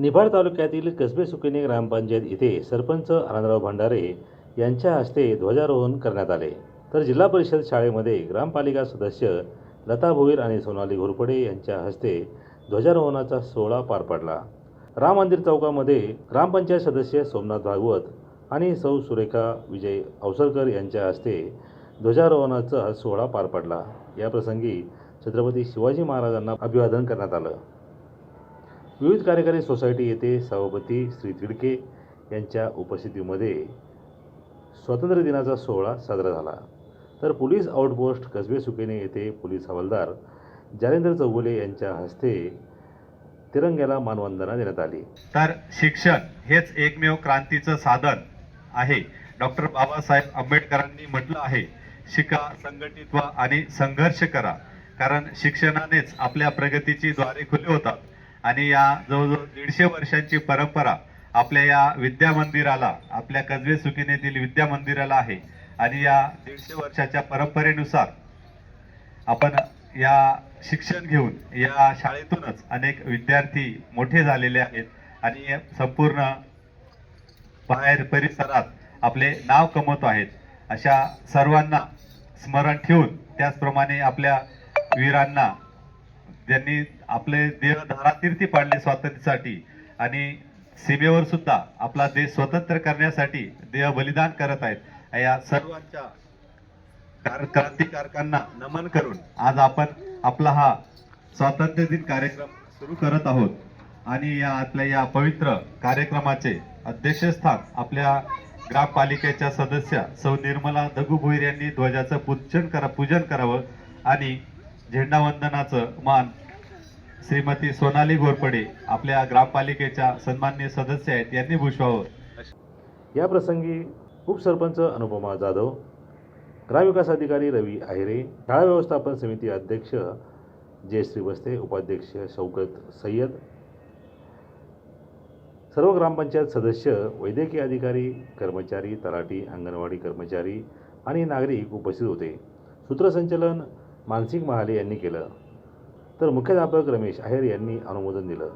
निफाड तालुक्यातील कसबे सुकिनी ग्रामपंचायत इथे सरपंच आनंदराव भंडारे यांच्या हस्ते ध्वजारोहण करण्यात आले. तर जिल्हा परिषद शाळेमध्ये ग्रामपालिका सदस्य लता भोईर आणि सोनाली घोरपडे यांच्या हस्ते ध्वजारोहणाचा सोहळा पार पडला. राम मंदिर चौकामध्ये ग्रामपंचायत सदस्य सोमनाथ भागवत आणि सौ सुरेखा विजय अवसरकर यांच्या हस्ते ध्वजारोहणाचा सोहळा पार पडला. याप्रसंगी छत्रपती शिवाजी महाराजांना अभिवादन करण्यात आलं. विविध कार्यकारी सोसायटी येथे सभापती श्री तिडके यांच्या उपस्थितीमध्ये स्वातंत्र्य दिनाचा सोहळा साजरा झाला. तर पोलीस आउटपोस्ट कसबे सुकेने येथे पोलीस हवालदार जालेंद्र चौगुले यांच्या हस्ते तिरंग्याला मानवंदना देण्यात आली. तर शिक्षण हेच एकमेव क्रांतीचं साधन आहे. डॉक्टर बाबासाहेब आंबेडकरांनी म्हटलं आहे शिका संघटित व्हा आणि संघर्ष करा. कारण शिक्षणानेच आपल्या प्रगतीची द्वारे खुले होतात. आणि या जवळजवळ दीडशे वर्षांची परंपरा आपल्या या विद्या मंदिराला आपल्या कसबे सुकिनेतील विद्या मंदिराला आहे. आणि या दीडशे वर्षाच्या परंपरेनुसार आपण या शिक्षण घेऊन या शाळेतूनच अनेक विद्यार्थी मोठे झालेले आहेत. आणि संपूर्ण बाहेर परिसरात आपले नाव कमवत आहेत. अशा सर्वांना स्मरण ठेवून त्याचप्रमाणे आपल्या वीरांना ज्यांनी आपले देह धारातीर्थी पाडले स्वातंत्र्यासाठी आणि सीमेवर सुद्धा आपला देश स्वतंत्र करण्यासाठी देह बलिदान करत आहेत या सर्वांच्या कार- क्रांतिकारकांना नमन करून आज आपण आपला हा स्वातंत्र्य दिन कार्यक्रम सुरू करत आहोत. आणि या आपल्या या पवित्र कार्यक्रमाचे अध्यक्षस्थान आपल्या ग्रामपालिकेच्या सदस्य सौ निर्मला दगू भोईर यांनी ध्वजाचं पूजन करा पूजन करावं. आणि झेंडावंदनाचं मान श्रीमती सोनाली घोरपडे आपल्या ग्रामपालिकेच्या सन्मान्य सदस्य आहेत यांनी भूषवावं. या प्रसंगी उपसरपंच अनुपमा जाधव ग्रामविकास अधिकारी रवी आहिरे शाळा व्यवस्थापन समिती अध्यक्ष जय श्रीवस्ते उपाध्यक्ष शौकत सय्यद सर्व ग्रामपंचायत सदस्य वैद्यकीय अधिकारी कर्मचारी तलाठी अंगणवाडी कर्मचारी आणि नागरिक उपस्थित होते. सूत्रसंचलन मानसिंग महाले यांनी केलं. तर मुख्याध्यापक रमेश आहेर यांनी अनुमोदन दिलं.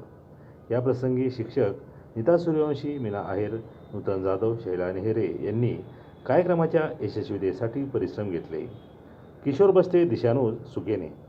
याप्रसंगी शिक्षक नीता सूर्यवंशी मीना आहेर नूतन जाधव शैला नेहरे यांनी कार्यक्रमाच्या यशस्वीतेसाठी परिश्रम घेतले. किशोर बस्ते दिशानूर सुकेने.